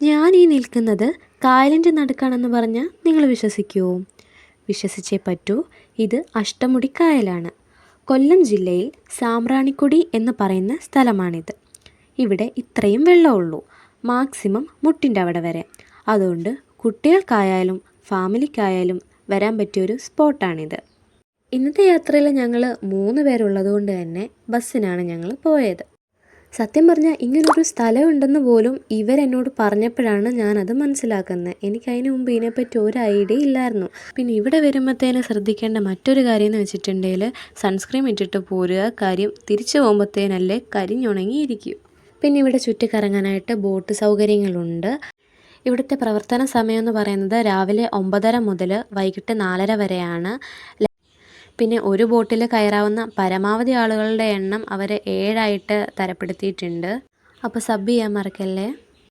ഞാൻ ഈ നിൽക്കുന്നത് കായലിന്റെ നടുക്കാണെന്ന് പറഞ്ഞാൽ നിങ്ങൾ വിശ്വസിക്കുമോ വിശ്വസിച്ചേ പറ്റൂ ഇത് അഷ്ടമുടി കായലാണ് കൊല്ലം ജില്ലയിൽ സാമ്പ്രാണിക്കുടി എന്ന് പറയുന്ന സ്ഥലമാണിത്. ഇവിടെ ഇത്രയും വെള്ളമുള്ളൂ മാക്സിമം മുട്ടിന്റെ അവിടെ വരെ. അതുകൊണ്ട് കുട്ടികൾക്കായാലും ഫാമിലിക്കായാലും വരാൻ പറ്റിയൊരു സ്പോട്ടാണിത്. ഇന്നത്തെ യാത്രയിൽ ഞങ്ങൾ മൂന്ന് പേരുള്ളത് കൊണ്ട് തന്നെ ബസ്സിനാണ് ഞങ്ങൾ പോയത്. സത്യം പറഞ്ഞാൽ ഇങ്ങനൊരു സ്ഥലമുണ്ടെന്ന് പോലും ഇവരെന്നോട് പറഞ്ഞപ്പോഴാണ് ഞാനത് മനസ്സിലാക്കുന്നത്. എനിക്ക് അതിന് മുമ്പ് ഇതിനെപ്പറ്റി ഒരു ഐഡിയ ഇല്ലായിരുന്നു. പിന്നെ ഇവിടെ വരുമ്പോഴത്തേന് ശ്രദ്ധിക്കേണ്ട മറ്റൊരു കാര്യം എന്ന് വെച്ചിട്ടുണ്ടെങ്കിൽ സൺസ്ക്രീം ഇട്ടിട്ട് പോരുക. കാര്യം തിരിച്ചു പോകുമ്പോഴത്തേനല്ലേ കരിഞ്ഞുണങ്ങിയിരിക്കും. പിന്നെ ഇവിടെ ചുറ്റിക്കറങ്ങാനായിട്ട് ബോട്ട് സൗകര്യങ്ങളുണ്ട്. ഇവിടുത്തെ പ്രവർത്തന സമയം എന്ന് പറയുന്നത് രാവിലെ ഒമ്പതര മുതൽ വൈകിട്ട് നാലര വരെയാണ്. പിന്നെ ഒരു ബോട്ടിൽ കയറാവുന്ന പരമാവധി ആളുകളുടെ എണ്ണം അവർ ഏഴായിട്ട് തരപ്പെടുത്തിയിട്ടുണ്ട്. അപ്പോൾ സബ് ചെയ്യാൻ മറക്കല്ലേ?